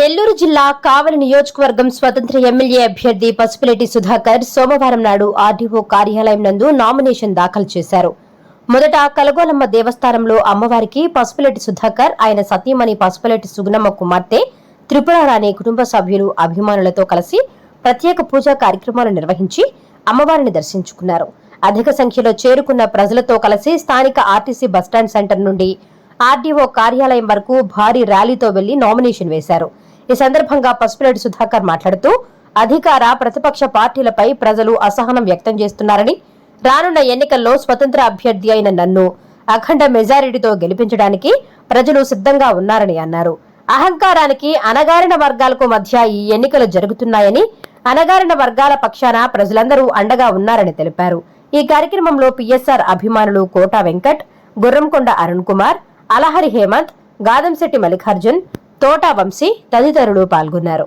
నెల్లూరు జిల్లా కావలి నియోజకవర్గం స్వతంత్ర ఎమ్మెల్యే అభ్యర్థి పసుపులేటి సుధాకర్ సోమవారం నాడు ఆర్డీఓ కార్యాలయం నందు నామినేషన్ దాఖలు చేశారు. మొదట కలగోలమ్మ దేవస్థానంలో అమ్మవారికి పసుపులేటి సుధాకర్ ఆయన సతీమణి పసుపులేటి సుగుణమ్మ కుమార్తె త్రిపురారాణి కుటుంబ సభ్యులు అభిమానులతో కలిసి ప్రత్యేక పూజా కార్యక్రమాలు నిర్వహించి అమ్మవారిని దర్శించుకున్నారు. అధిక సంఖ్యలో చేరుకున్న ప్రజలతో కలిసి స్థానిక ఆర్టీసీ బస్టాండ్ సెంటర్ నుండి ఆర్డీఓ కార్యాలయం వరకు భారీ ర్యాలీతో వెళ్ళి నామినేషన్ వేశారు. ఈ సందర్భంగా పసుపులేటి సుధాకర్ మాట్లాడుతూ అధికార ప్రతిపక్ష పార్టీలపై ప్రజలు అసహనం వ్యక్తం చేస్తున్నారని రానున్న ఎన్నికల్లో స్వతంత్ర అభ్యర్థి అయిన నన్ను అఖండ మెజారిటీతో గెలిపించడానికి ప్రజలు సిద్ధంగా ఉన్నారని అన్నారు. అహంకారానికి అణగారిన వర్గాలకు మధ్య ఈ ఎన్నికలు జరుగుతున్నాయని అణగారిన వర్గాల పక్షాన ప్రజలందరూ అండగా ఉన్నారని తెలిపారు. ఈ కార్యక్రమంలో పిఎస్ఆర్ అభిమానులు కోటా వెంకట్ గుర్రంకొండ అరుణ్ కుమార్ అలహరి హేమంత్ గాదంశెట్టి మల్లికార్జున్ తోటా వంశీ తదితరులు పాల్గొన్నారు.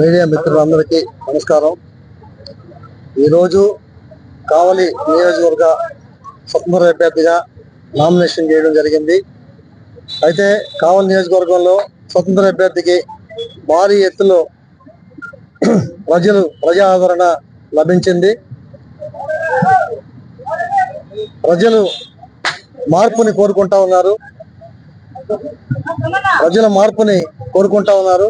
మీడియా మిత్రులందరికీ నమస్కారం. ఈరోజు కావలి నియోజకవర్గ స్వతంత్ర అభ్యర్థిగా నామినేషన్ చేయడం జరిగింది. అయితే కావలి నియోజకవర్గంలో స్వతంత్ర అభ్యర్థికి భారీ ఎత్తులో ప్రజలు ప్రజా ఆదరణ లభించింది. ప్రజలు మార్పుని కోరుకుంటా ఉన్నారు. ప్రజల మార్పుని కోరుకుంటా ఉన్నారు.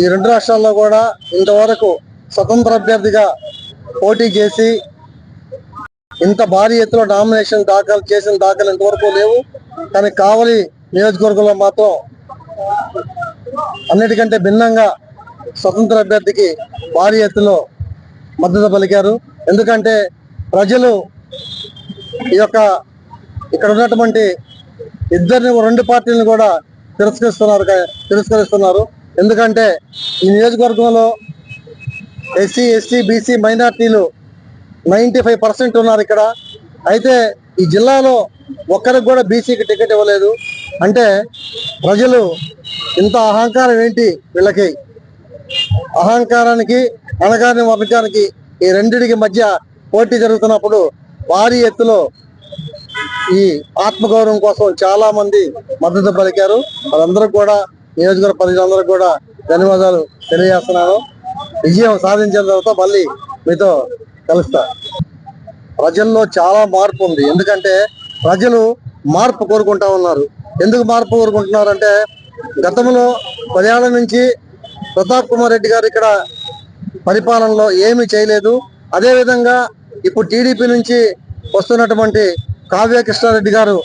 ఈ రెండు రాష్ట్రాల్లో కూడా ఇంతవరకు స్వతంత్ర అభ్యర్థిగా పోటీ చేసి ఇంత భారీ ఎత్తులో నామినేషన్ దాఖలు చేసిన దాఖలు ఇంతవరకు లేవు. కానీ కావలి నియోజకవర్గంలో మాత్రం అన్నిటికంటే భిన్నంగా స్వతంత్ర అభ్యర్థికి భారీ ఎత్తులో మద్దతు పలికారు. ఎందుకంటే ప్రజలు ఈ యొక్క ఇక్కడ ఉన్నటువంటి ఇద్దరిని రెండు పార్టీలను కూడా తిరస్కరిస్తున్నారు తిరస్కరిస్తున్నారు. ఎందుకంటే ఈ నియోజకవర్గంలో ఎస్సీ ఎస్టీ బీసీ మైనార్టీలు నైంటీ ఫైవ్ పర్సెంట్ ఉన్నారు ఇక్కడ. అయితే ఈ జిల్లాలో ఒక్కరికి కూడా బీసీకి టికెట్ ఇవ్వలేదు. అంటే ప్రజలు ఇంత అహంకారం ఏంటి వీళ్ళకి? అహంకారానికి అనగాని వర్గానికి ఈ రెండిటికి మధ్య పోటీ జరుగుతున్నప్పుడు భారీ ఎత్తులో ఈ ఆత్మగౌరవం కోసం చాలా మంది మద్దతు పలికారు. వాళ్ళందరూ కూడా నియోజకవర్గ ప్రజలందరూ కూడా ధన్యవాదాలు తెలియజేస్తున్నాను. విజయం సాధించిన తర్వాత మళ్ళీ మీతో కలుస్తా. ప్రజల్లో చాలా మార్పు ఉంది. ఎందుకంటే ప్రజలు మార్పు కోరుకుంటా ఉన్నారు. ఎందుకు మార్పు కోరుకుంటున్నారు అంటే గతంలో పదేళ్ళ నుంచి ప్రతాప్ కుమార్ రెడ్డి గారు ఇక్కడ పరిపాలనలో ఏమీ చేయలేదు. అదేవిధంగా ఇప్పుడు టీడీపీ నుంచి వస్తున్నటువంటి కావ్య కృష్ణారెడ్డి గారు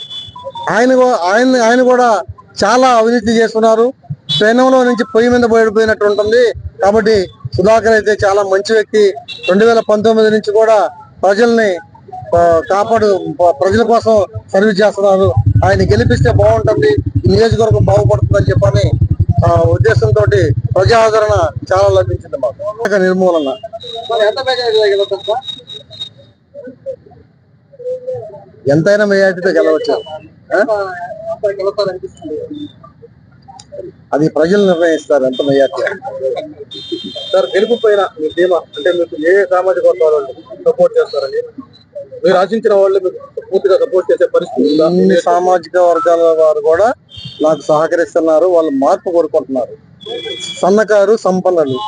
ఆయన ఆయన ఆయన కూడా చాలా అవినీతి చేస్తున్నారు. సైన్యంలో నుంచి పొయ్యి మీద పోయిపోయినట్టు ఉంటుంది. కాబట్టి సుధాకర్ అయితే చాలా మంచి వ్యక్తి. రెండు వేల పంతొమ్మిది నుంచి కూడా ప్రజల్ని కాపాడు ప్రజల కోసం సర్వీస్ చేస్తున్నారు. ఆయన గెలిపిస్తే బాగుంటుంది. నియోజకవర్గం బాగుపడుతుందని చెప్పని ఉద్దేశంతో ప్రజా ఆదరణ చాలా లభించింది మాకు. నిర్మూలన. ఎంతైనా మెజార్టీతో గెలవచ్చు? అది ప్రజలు నిర్ణయిస్తారు ఎంత మెజార్టీ సార్ గెలుపు పైన మీ ధీమా అంటే మీకు ఏ సామాజిక వర్గాల సపోర్ట్ చేస్తారని? మీరు ఆశించిన వాళ్ళు మీకు పూర్తిగా సపోర్ట్ చేసే పరిస్థితి? అన్ని సామాజిక వర్గాల వారు కూడా నాకు సహకరిస్తున్నారు వాళ్ళు మార్పు కోరుకుంటున్నారు. సన్నకారు సంపన్నులు.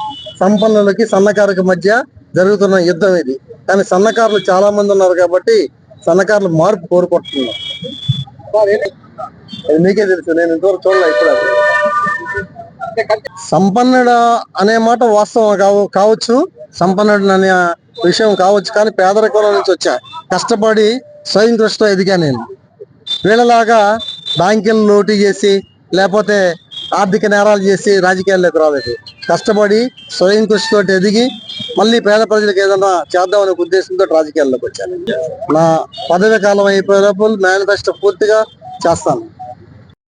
సంపన్నులకి సన్నకారుకి మధ్య జరుగుతున్న యుద్ధం ఇది. కానీ సన్నకారులు చాలా మంది ఉన్నారు కాబట్టి సన్నకారులు మార్పు కోరుకుంటున్నారు. మీకే తెలుసు నేను ఇంతవరకు చూడలే ఇప్పుడు సంపన్నుడు అనే మాట వాస్తవం కావు కావచ్చు. సంపన్నుడు అనే విషయం కావచ్చు కానీ పేదరికంలో నుంచి వచ్చా. కష్టపడి స్వయం కృషితో ఎదిగా నేను. వీళ్ళలాగా బ్యాంకులు లూటీ చేసి లేకపోతే ఆర్థిక నేరాలు చేసి రాజకీయాల్లోకి రాలేదు. కష్టపడి స్వయం కృషితో ఎదిగి మళ్ళీ పేద ప్రజలకు ఏదైనా చేద్దామనే ఉద్దేశంతో రాజకీయాల్లోకి వచ్చాను. నా పదవి కాలం అయిపోయేటప్పుడు మేనిఫెస్టో పూర్తిగా చేస్తాను.